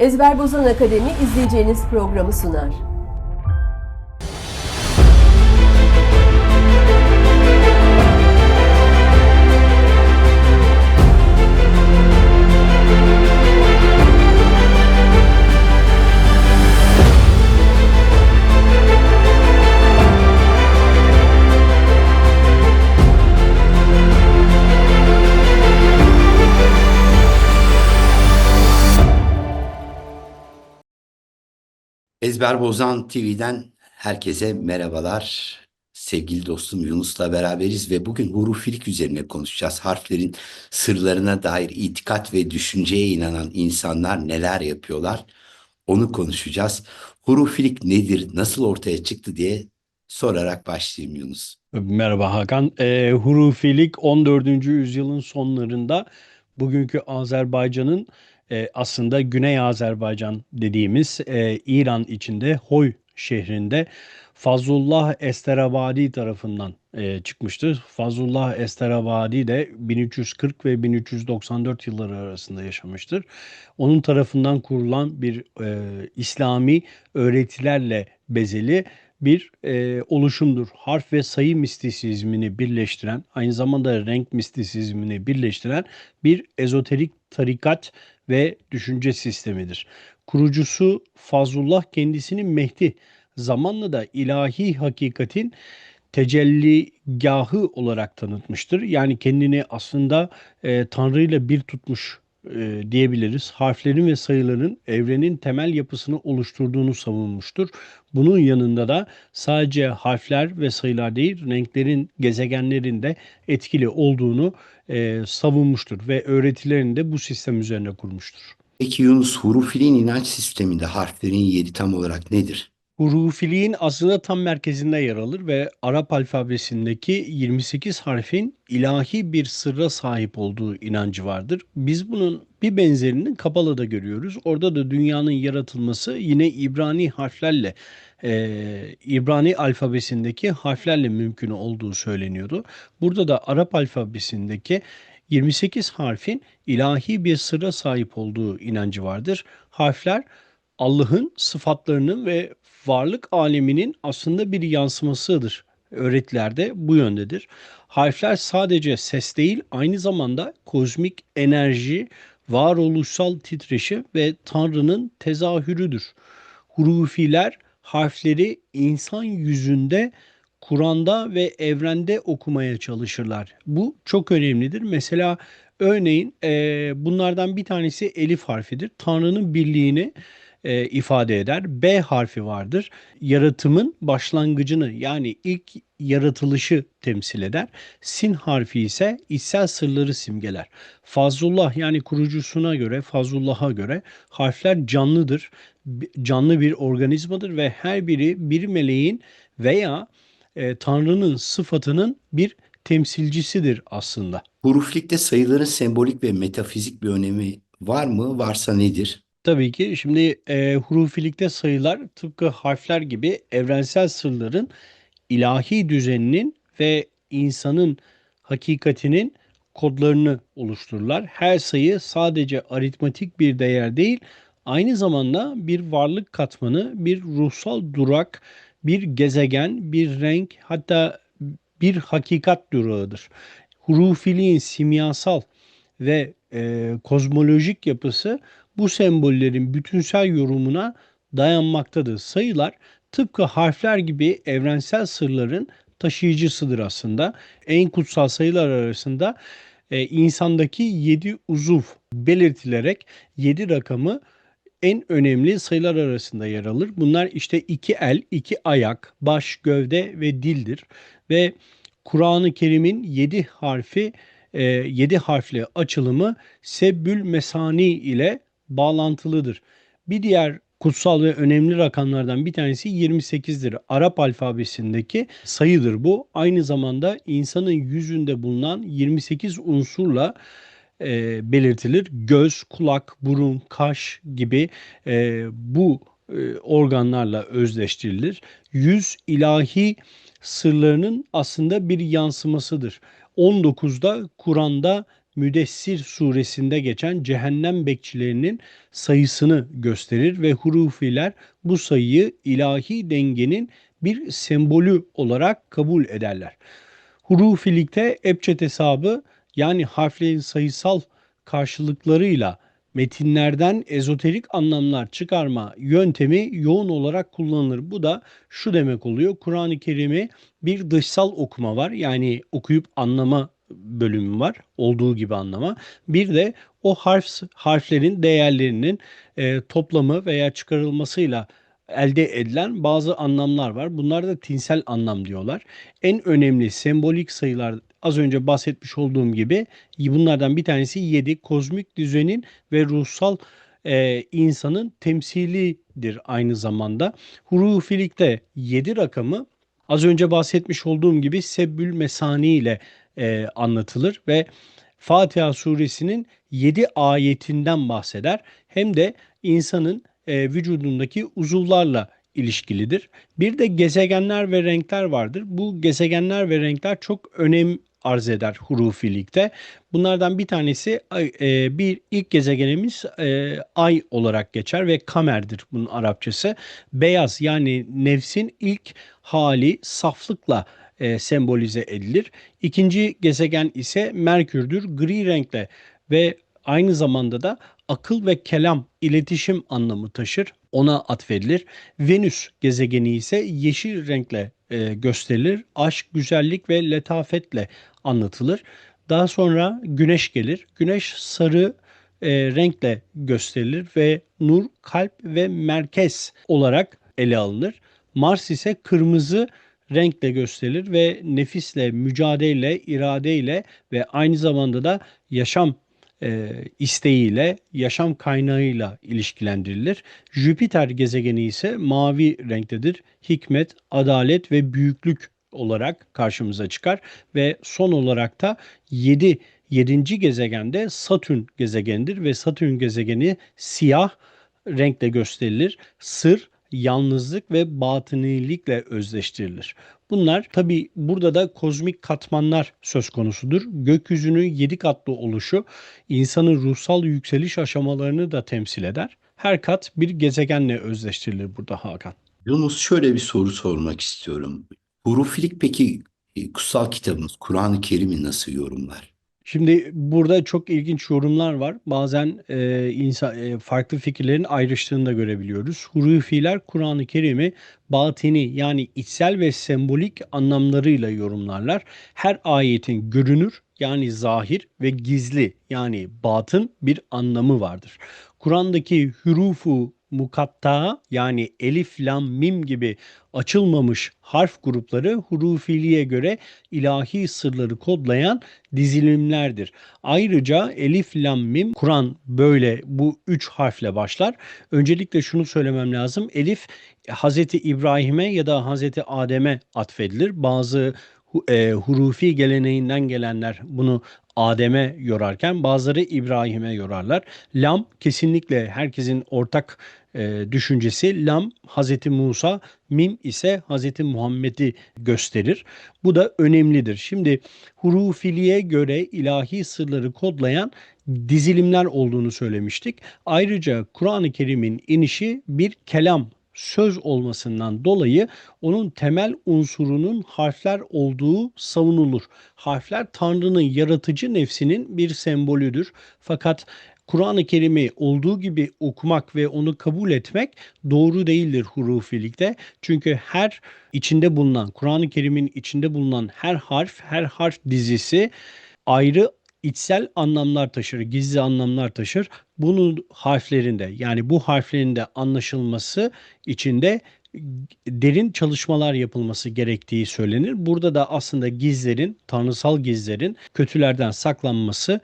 Ezber Bozan Akademi izleyeceğiniz programı sunar. Ezber Bozan TV'den herkese merhabalar. Sevgili dostum Yunus'la beraberiz ve bugün hurufilik üzerine konuşacağız. Harflerin sırlarına dair itikat ve düşünceye inanan insanlar neler yapıyorlar? Onu konuşacağız. Hurufilik nedir, nasıl ortaya çıktı diye sorarak başlayayım Yunus. Merhaba Hakan. Eee, hurufilik 14. yüzyılın sonlarında bugünkü Azerbaycan'ın eee, aslında Güney Azerbaycan dediğimiz eee, İran içinde Hoy şehrinde Fazlullah Esterabadi tarafından eee, çıkmıştır. Fazlullah Esterabadi de 1340 ve 1394 yılları arasında yaşamıştır. Onun tarafından kurulan bir eee, İslami öğretilerle bezeli bir e, oluşumdur. Harf ve sayı mistisizmini birleştiren, aynı zamanda renk mistisizmini birleştiren bir ezoterik tarikat ve düşünce sistemidir. Kurucusu Fazlullah kendisini Mehdi, zamanla da ilahi hakikatin tecelligahı olarak tanıtmıştır. Yani kendini aslında e, Tanrı ile bir tutmuş e, diyebiliriz. Harflerin ve sayıların evrenin temel yapısını oluşturduğunu savunmuştur. Bunun yanında da sadece harfler ve sayılar değil, renklerin, gezegenlerin de etkili olduğunu e, savunmuştur ve öğretilerini de bu sistem üzerine kurmuştur. Peki Yunus, hurufiliğin inanç sisteminde harflerin yeri tam olarak nedir? Hurufiliğin aslında tam merkezinde yer alır ve Arap alfabesindeki 28 harfin ilahi bir sırra sahip olduğu inancı vardır. Biz bunun bir benzerini Kabala'da görüyoruz. Orada da dünyanın yaratılması yine İbrani harflerle, e, İbrani alfabesindeki harflerle mümkün olduğu söyleniyordu. Burada da Arap alfabesindeki 28 harfin ilahi bir sırra sahip olduğu inancı vardır. Harfler Allah'ın sıfatlarının ve varlık aleminin aslında bir yansımasıdır. Öğretilerde bu yöndedir. Harfler sadece ses değil, aynı zamanda kozmik enerji, varoluşsal titreşim ve Tanrı'nın tezahürüdür. Hurufiler harfleri insan yüzünde Kur'an'da ve evrende okumaya çalışırlar. Bu çok önemlidir. Mesela örneğin eee, bunlardan bir tanesi elif harfidir. Tanrı'nın birliğini eee, ifade eder. B harfi vardır. Yaratımın başlangıcını yani ilk yaratılışı temsil eder. Sin harfi ise içsel sırları simgeler. Fazlullah yani kurucusuna göre, Fazlullah'a göre harfler canlıdır. Canlı bir organizmadır ve her biri bir meleğin veya e, Tanrı'nın sıfatının bir temsilcisidir aslında. Huruflikte sayıların sembolik ve metafizik bir önemi var mı? Varsa nedir? Tabii ki şimdi e, hurufilikte sayılar tıpkı harfler gibi evrensel sırların ilahi düzeninin ve insanın hakikatinin kodlarını oluştururlar. Her sayı sadece aritmatik bir değer değil, aynı zamanda bir varlık katmanı, bir ruhsal durak, bir gezegen, bir renk, hatta bir hakikat durağıdır. Hurufiliğin simyasal ve e, kozmolojik yapısı bu sembollerin bütünsel yorumuna dayanmaktadır. Sayılar tıpkı harfler gibi evrensel sırların taşıyıcısıdır aslında. En kutsal sayılar arasında e, insandaki 7 uzuv belirtilerek 7 rakamı en önemli sayılar arasında yer alır. Bunlar işte iki el, iki ayak, baş, gövde ve dildir. Ve Kur'an-ı Kerim'in 7 harfi, 7 harfli açılımı Sebbül Mesani ile bağlantılıdır. Bir diğer kutsal ve önemli rakamlardan bir tanesi 28'dir. Arap alfabesindeki sayıdır bu. Aynı zamanda insanın yüzünde bulunan 28 unsurla e, belirtilir. Göz, kulak, burun, kaş gibi e, bu e, organlarla özdeştirilir. Yüz ilahi sırlarının aslında bir yansımasıdır. 19'da Kur'an'da Müdessir suresinde geçen cehennem bekçilerinin sayısını gösterir ve hurufiler bu sayıyı ilahi dengenin bir sembolü olarak kabul ederler. Hurufilikte ebced hesabı yani harflerin sayısal karşılıklarıyla metinlerden ezoterik anlamlar çıkarma yöntemi yoğun olarak kullanılır. Bu da şu demek oluyor. Kur'an-ı Kerim'i bir dışsal okuma var. Yani okuyup anlama bölümü var. Olduğu gibi anlama. Bir de o harf harflerin değerlerinin e, toplamı veya çıkarılmasıyla elde edilen bazı anlamlar var. Bunlar da tinsel anlam diyorlar. En önemli sembolik sayılar az önce bahsetmiş olduğum gibi bunlardan bir tanesi 7 kozmik düzenin ve ruhsal e, insanın temsilidir aynı zamanda. Hurufilikte 7 rakamı az önce bahsetmiş olduğum gibi Sebbül Mesani ile e, anlatılır ve Fatiha suresinin 7 ayetinden bahseder. Hem de insanın e, vücudundaki uzuvlarla ilişkilidir. Bir de gezegenler ve renkler vardır. Bu gezegenler ve renkler çok önem arz eder hurufilikte. Bunlardan bir tanesi e, bir ilk gezegenimiz e, ay olarak geçer ve kamerdir bunun Arapçası. Beyaz yani nefsin ilk hali saflıkla e, sembolize edilir. İkinci gezegen ise Merkür'dür. Gri renkle ve aynı zamanda da akıl ve kelam, iletişim anlamı taşır. Ona atfedilir. Venüs gezegeni ise yeşil renkle e, gösterilir. Aşk, güzellik ve letafetle anlatılır. Daha sonra güneş gelir. Güneş sarı e, renkle gösterilir ve nur, kalp ve merkez olarak ele alınır. Mars ise kırmızı renkle gösterilir ve nefisle, mücadele, iradeyle ve aynı zamanda da yaşam e, isteğiyle, yaşam kaynağıyla ilişkilendirilir. Jüpiter gezegeni ise mavi renktedir. Hikmet, adalet ve büyüklük olarak karşımıza çıkar ve son olarak da 7 7. gezegende Satürn gezegenidir ve Satürn gezegeni siyah renkle gösterilir. Sır, yalnızlık ve batınilikle özleştirilir. Bunlar tabi burada da kozmik katmanlar söz konusudur. Gökyüzünün 7 katlı oluşu insanın ruhsal yükseliş aşamalarını da temsil eder. Her kat bir gezegenle özleştirilir burada Hakan. Yunus şöyle bir soru sormak istiyorum. Hurufilik peki e, kutsal kitabımız Kur'an-ı Kerim'i nasıl yorumlar? Şimdi burada çok ilginç yorumlar var. Bazen e, insan e, farklı fikirlerin ayrıştığını da görebiliyoruz. Hurufiler Kur'an-ı Kerim'i batini yani içsel ve sembolik anlamlarıyla yorumlarlar. Her ayetin görünür yani zahir ve gizli yani batın bir anlamı vardır. Kur'an'daki hurufu mukatta yani elif, lam, mim gibi açılmamış harf grupları hurufiliğe göre ilahi sırları kodlayan dizilimlerdir. Ayrıca elif, lam, mim Kur'an böyle bu üç harfle başlar. Öncelikle şunu söylemem lazım. Elif Hazreti İbrahim'e ya da Hazreti Adem'e atfedilir. Bazı e, hurufi geleneğinden gelenler bunu Adem'e yorarken bazıları İbrahim'e yorarlar. Lam kesinlikle herkesin ortak e, düşüncesi. Lam Hazreti Musa, Mim ise Hazreti Muhammed'i gösterir. Bu da önemlidir. Şimdi hurufiliğe göre ilahi sırları kodlayan dizilimler olduğunu söylemiştik. Ayrıca Kur'an-ı Kerim'in inişi bir kelam söz olmasından dolayı onun temel unsurunun harfler olduğu savunulur. Harfler Tanrı'nın yaratıcı nefsinin bir sembolüdür. Fakat Kur'an-ı Kerim'i olduğu gibi okumak ve onu kabul etmek doğru değildir hurufilikte. Çünkü her içinde bulunan, Kur'an-ı Kerim'in içinde bulunan her harf, her harf dizisi ayrı içsel anlamlar taşır, gizli anlamlar taşır. Bunun harflerinde yani bu harflerinde anlaşılması içinde derin çalışmalar yapılması gerektiği söylenir. Burada da aslında gizlerin, tanrısal gizlerin kötülerden saklanması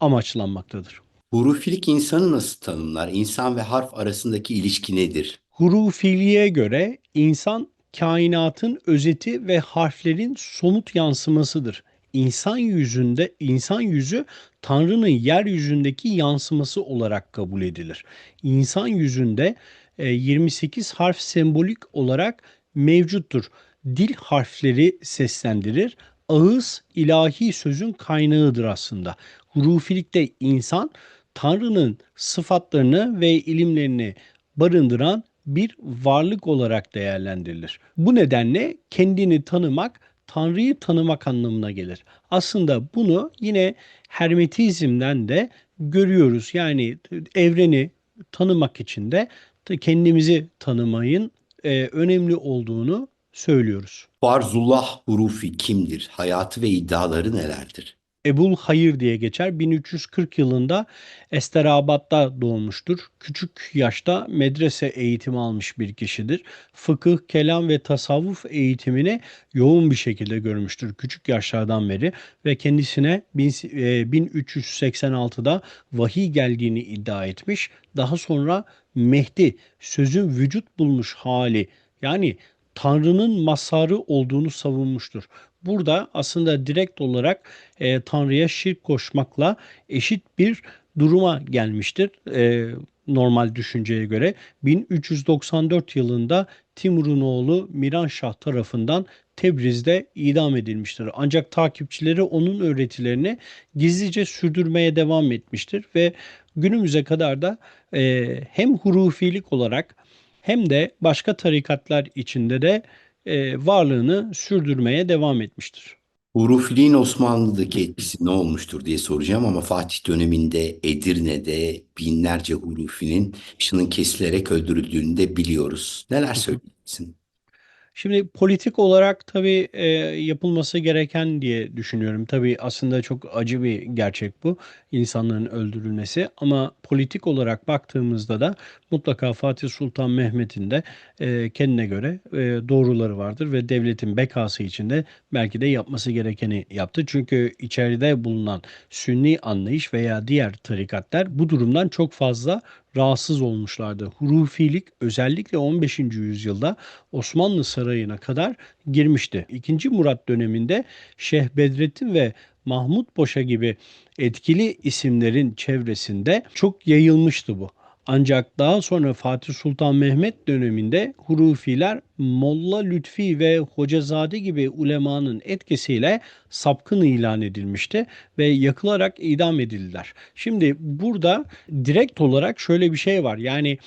amaçlanmaktadır. Hurufilik insanı nasıl tanımlar? İnsan ve harf arasındaki ilişki nedir? Hurufiliğe göre insan kainatın özeti ve harflerin somut yansımasıdır insan yüzünde insan yüzü Tanrı'nın yeryüzündeki yansıması olarak kabul edilir. İnsan yüzünde 28 e, harf sembolik olarak mevcuttur. Dil harfleri seslendirir. Ağız ilahi sözün kaynağıdır aslında. Hurufilikte insan Tanrı'nın sıfatlarını ve ilimlerini barındıran bir varlık olarak değerlendirilir. Bu nedenle kendini tanımak Tanrı'yı tanımak anlamına gelir. Aslında bunu yine Hermetizm'den de görüyoruz. Yani evreni tanımak için de kendimizi tanımayın e, önemli olduğunu söylüyoruz. Farzullah Hurufi kimdir? Hayatı ve iddiaları nelerdir? Ebul Hayır diye geçer. 1340 yılında Esterabat'ta doğmuştur. Küçük yaşta medrese eğitimi almış bir kişidir. Fıkıh, kelam ve tasavvuf eğitimini yoğun bir şekilde görmüştür küçük yaşlardan beri ve kendisine 1386'da vahiy geldiğini iddia etmiş. Daha sonra Mehdi sözün vücut bulmuş hali yani Tanrı'nın masarı olduğunu savunmuştur. Burada aslında direkt olarak e, Tanrı'ya şirk koşmakla eşit bir duruma gelmiştir. E, normal düşünceye göre 1394 yılında Timur'un oğlu Miranşah tarafından Tebriz'de idam edilmiştir. Ancak takipçileri onun öğretilerini gizlice sürdürmeye devam etmiştir ve günümüze kadar da e, hem hurufilik olarak hem de başka tarikatlar içinde de e, varlığını sürdürmeye devam etmiştir. Hurufiliğin Osmanlı'daki etkisi ne olmuştur diye soracağım ama Fatih döneminde Edirne'de binlerce hurufinin başının kesilerek öldürüldüğünü de biliyoruz. Neler söylersin? Şimdi politik olarak tabii e, yapılması gereken diye düşünüyorum. Tabii aslında çok acı bir gerçek bu insanların öldürülmesi ama politik olarak baktığımızda da mutlaka Fatih Sultan Mehmet'in de e, kendine göre e, doğruları vardır ve devletin bekası içinde belki de yapması gerekeni yaptı. Çünkü içeride bulunan Sünni anlayış veya diğer tarikatlar bu durumdan çok fazla rahatsız olmuşlardı. Hurufilik özellikle 15. yüzyılda Osmanlı Sarayı'na kadar girmişti. 2. Murat döneminde Şeyh Bedrettin ve Mahmut Paşa gibi etkili isimlerin çevresinde çok yayılmıştı bu. Ancak daha sonra Fatih Sultan Mehmet döneminde Hurufiler Molla Lütfi ve Hocazade gibi ulemanın etkisiyle sapkın ilan edilmişti ve yakılarak idam edildiler. Şimdi burada direkt olarak şöyle bir şey var. Yani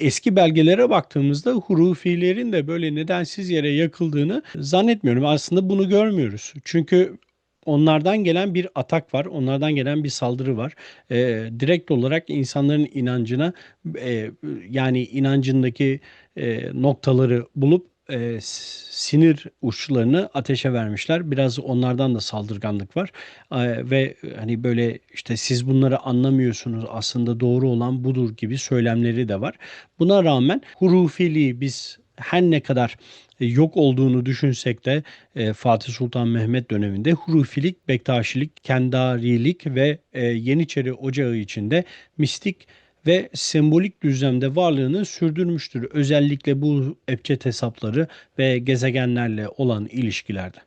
eski belgelere baktığımızda hurufilerin de böyle nedensiz yere yakıldığını zannetmiyorum. Aslında bunu görmüyoruz. Çünkü onlardan gelen bir atak var, onlardan gelen bir saldırı var. E, direkt olarak insanların inancına e, yani inancındaki e, noktaları bulup e, sinir uçlarını ateşe vermişler. Biraz onlardan da saldırganlık var e, ve hani böyle işte siz bunları anlamıyorsunuz aslında doğru olan budur gibi söylemleri de var. Buna rağmen hurufiliği biz her ne kadar yok olduğunu düşünsek de e, Fatih Sultan Mehmet döneminde Hurufilik, Bektaşilik, Kendarilik ve e, Yeniçeri Ocağı içinde mistik ve sembolik düzlemde varlığını sürdürmüştür. Özellikle bu ebced hesapları ve gezegenlerle olan ilişkilerde.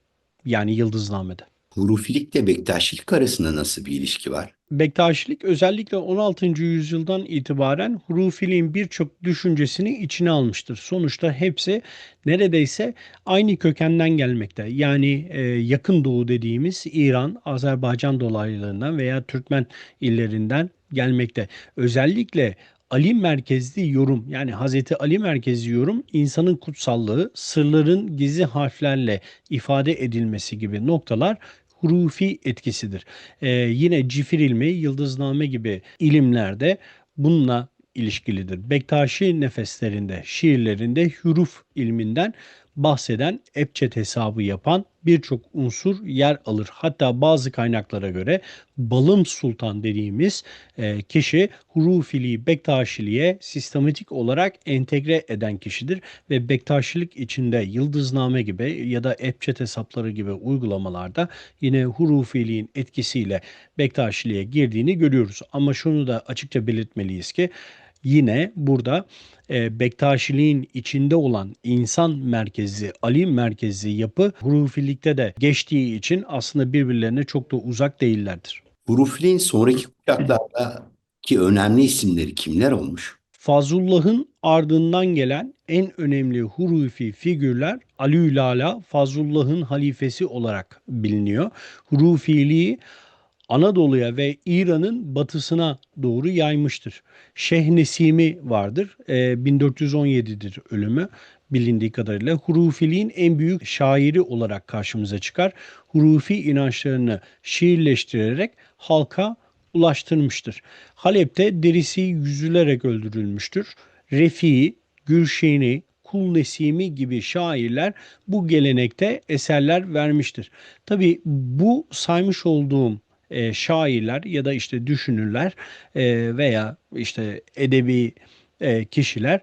Yani yıldıznamede. Hurufilikle Bektaşilik arasında nasıl bir ilişki var? Bektaşilik özellikle 16. yüzyıldan itibaren hurufiliğin birçok düşüncesini içine almıştır. Sonuçta hepsi neredeyse aynı kökenden gelmekte. Yani e, yakın doğu dediğimiz İran, Azerbaycan dolaylarından veya Türkmen illerinden gelmekte. Özellikle Ali merkezli yorum yani Hazreti Ali merkezli yorum insanın kutsallığı, sırların gizli harflerle ifade edilmesi gibi noktalar hurufi etkisidir. Ee, yine cifir ilmi, yıldızname gibi ilimlerde bununla ilişkilidir. Bektaşi nefeslerinde, şiirlerinde huruf ilminden bahseden Ebced hesabı yapan birçok unsur yer alır. Hatta bazı kaynaklara göre Balım Sultan dediğimiz e, kişi hurufiliği Bektaşiliğe sistematik olarak entegre eden kişidir ve Bektaşilik içinde yıldızname gibi ya da Ebced hesapları gibi uygulamalarda yine hurufiliğin etkisiyle Bektaşiliğe girdiğini görüyoruz. Ama şunu da açıkça belirtmeliyiz ki yine burada e, Bektaşiliğin içinde olan insan merkezli, Ali merkezli yapı hurufilikte de geçtiği için aslında birbirlerine çok da uzak değillerdir. Hurufiliğin sonraki kuşaklardaki önemli isimleri kimler olmuş? Fazlullah'ın ardından gelen en önemli hurufi figürler Aliülala Fazlullah'ın halifesi olarak biliniyor. Hurufiliği Anadolu'ya ve İran'ın batısına doğru yaymıştır. Şeyh Nesimi vardır. Ee, 1417'dir ölümü bilindiği kadarıyla. Hurufiliğin en büyük şairi olarak karşımıza çıkar. Hurufi inançlarını şiirleştirerek halka ulaştırmıştır. Halep'te derisi yüzülerek öldürülmüştür. Refi, Gülşeni, Kul Nesimi gibi şairler bu gelenekte eserler vermiştir. Tabi bu saymış olduğum e, şairler ya da işte düşünürler e, veya işte edebi e, kişiler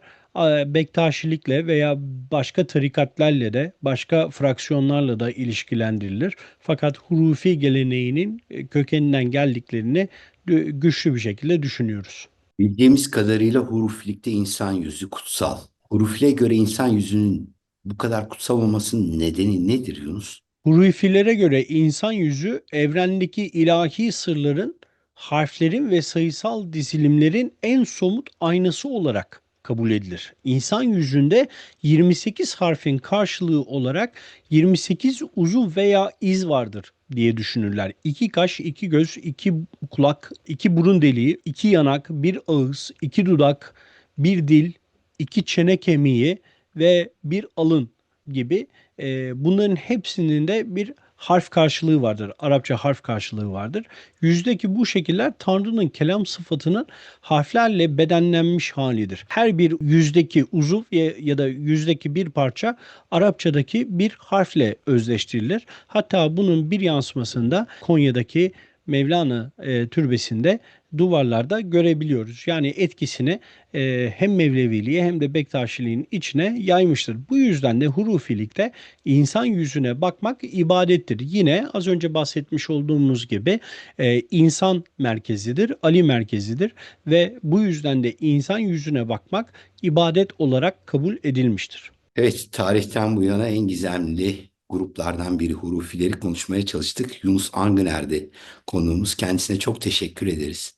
Bektaşilikle veya başka tarikatlarla da başka fraksiyonlarla da ilişkilendirilir. Fakat hurufi geleneğinin e, kökeninden geldiklerini gü- güçlü bir şekilde düşünüyoruz. Bildiğimiz kadarıyla hurufilikte insan yüzü kutsal. Hurufile göre insan yüzünün bu kadar kutsal olmasının nedeni nedir Yunus? Hurufilere göre insan yüzü evrendeki ilahi sırların, harflerin ve sayısal dizilimlerin en somut aynası olarak kabul edilir. İnsan yüzünde 28 harfin karşılığı olarak 28 uzuv veya iz vardır diye düşünürler. İki kaş, iki göz, iki kulak, iki burun deliği, iki yanak, bir ağız, iki dudak, bir dil, iki çene kemiği ve bir alın gibi e, bunların hepsinin de bir harf karşılığı vardır. Arapça harf karşılığı vardır. Yüzdeki bu şekiller Tanrı'nın kelam sıfatının harflerle bedenlenmiş halidir. Her bir yüzdeki uzuv ya, da yüzdeki bir parça Arapçadaki bir harfle özleştirilir. Hatta bunun bir yansımasında Konya'daki Mevlana e, türbesinde duvarlarda görebiliyoruz. Yani etkisini e, hem Mevleviliğe hem de Bektaşiliğin içine yaymıştır. Bu yüzden de hurufilikte insan yüzüne bakmak ibadettir. Yine az önce bahsetmiş olduğumuz gibi e, insan merkezidir, Ali merkezidir ve bu yüzden de insan yüzüne bakmak ibadet olarak kabul edilmiştir. Evet, tarihten bu yana en gizemli gruplardan biri hurufileri konuşmaya çalıştık. Yunus Angıner'di konuğumuz. Kendisine çok teşekkür ederiz.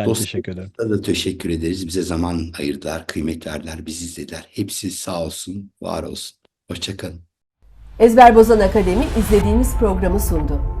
Ben Dostlarımıza teşekkür ederim. da teşekkür ederiz. Bize zaman ayırdılar, kıymet verdiler, bizi izlediler. Hepsi sağ olsun, var olsun. Hoşçakalın. Ezber Bozan Akademi izlediğiniz programı sundu.